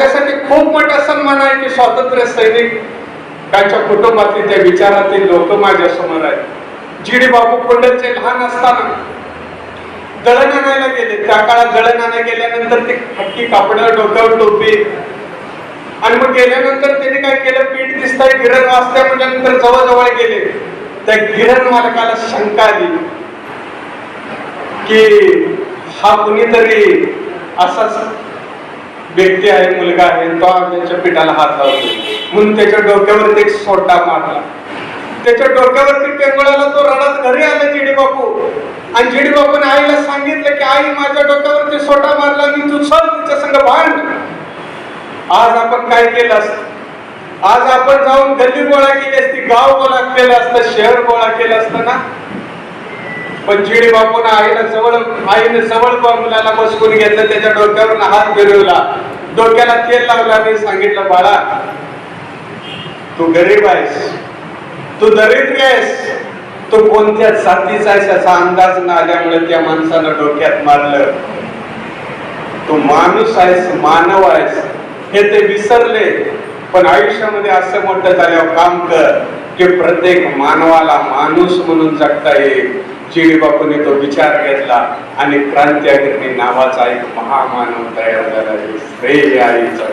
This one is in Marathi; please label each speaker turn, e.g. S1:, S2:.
S1: माझ्यासाठी खूप मोठा सन्मान आहे की स्वातंत्र्य सैनिक त्यांच्या कुटुंबातील त्या विचारातील लोक माझ्यासमोर आहेत. जी डी बापू कोंडलचे लहान असताना दळण आणायला गेले. त्या काळात दळण आणायला गेल्यानंतर ते खट्टी कापड डोक्यावर टोपी आणि मग गेल्यानंतर त्याने काय केलं? पीठ दिसतंय गिरण वाचतंय म्हटल्यानंतर जवळजवळ गेले. त्या गिरण मालकाला शंका आली की हा कुणीतरी असाच व्यक्ती आहे मुलगा आहे तो त्याच्या पिठाला हात लावतो. म्हणून त्याच्या डोक्यावरती एक सोटा मारला. त्याच्या डोक्यावरती टेंगळाला तो रडत घरी आला जिडी बापू आणि जिडी बापूने आईला सांगितलं की आई माझ्या डोक्यावरती सोटा मारला मी तू चल तिच्या संग भांड. आज आपण काय केलं असत? आज आपण जाऊन गल्ली गोळा केली असती गाव गोळा केलं असतं शहर गोळा केलं असतं ना? पण जिडी बापून आईला जवळ आईने जवळ मुलाला बसवून घेतलं त्याच्या डोक्यावरून हात फिरवला. डोक्याला तेल लावलं आणि सांगितलं बाळा तू गरीब आहेस तू दरिद्री आहेस तू कोणत्या जातीचा आहेस याचा अंदाज न आल्यामुळे त्या माणसानं डोक्यात मारलं. तू माणूस आहेस मानव आहेस हे ते विसरले पण आयुष्यामध्ये असं मोठं झाल्यावर काम कर. की प्रत्येक मानवाला माणूस म्हणून जगता येईल. चिडी बापूने तो विचार घेतला आणि क्रांती अग्रणी नावाचा एक महामानव तयार झाला श्रेय आईचा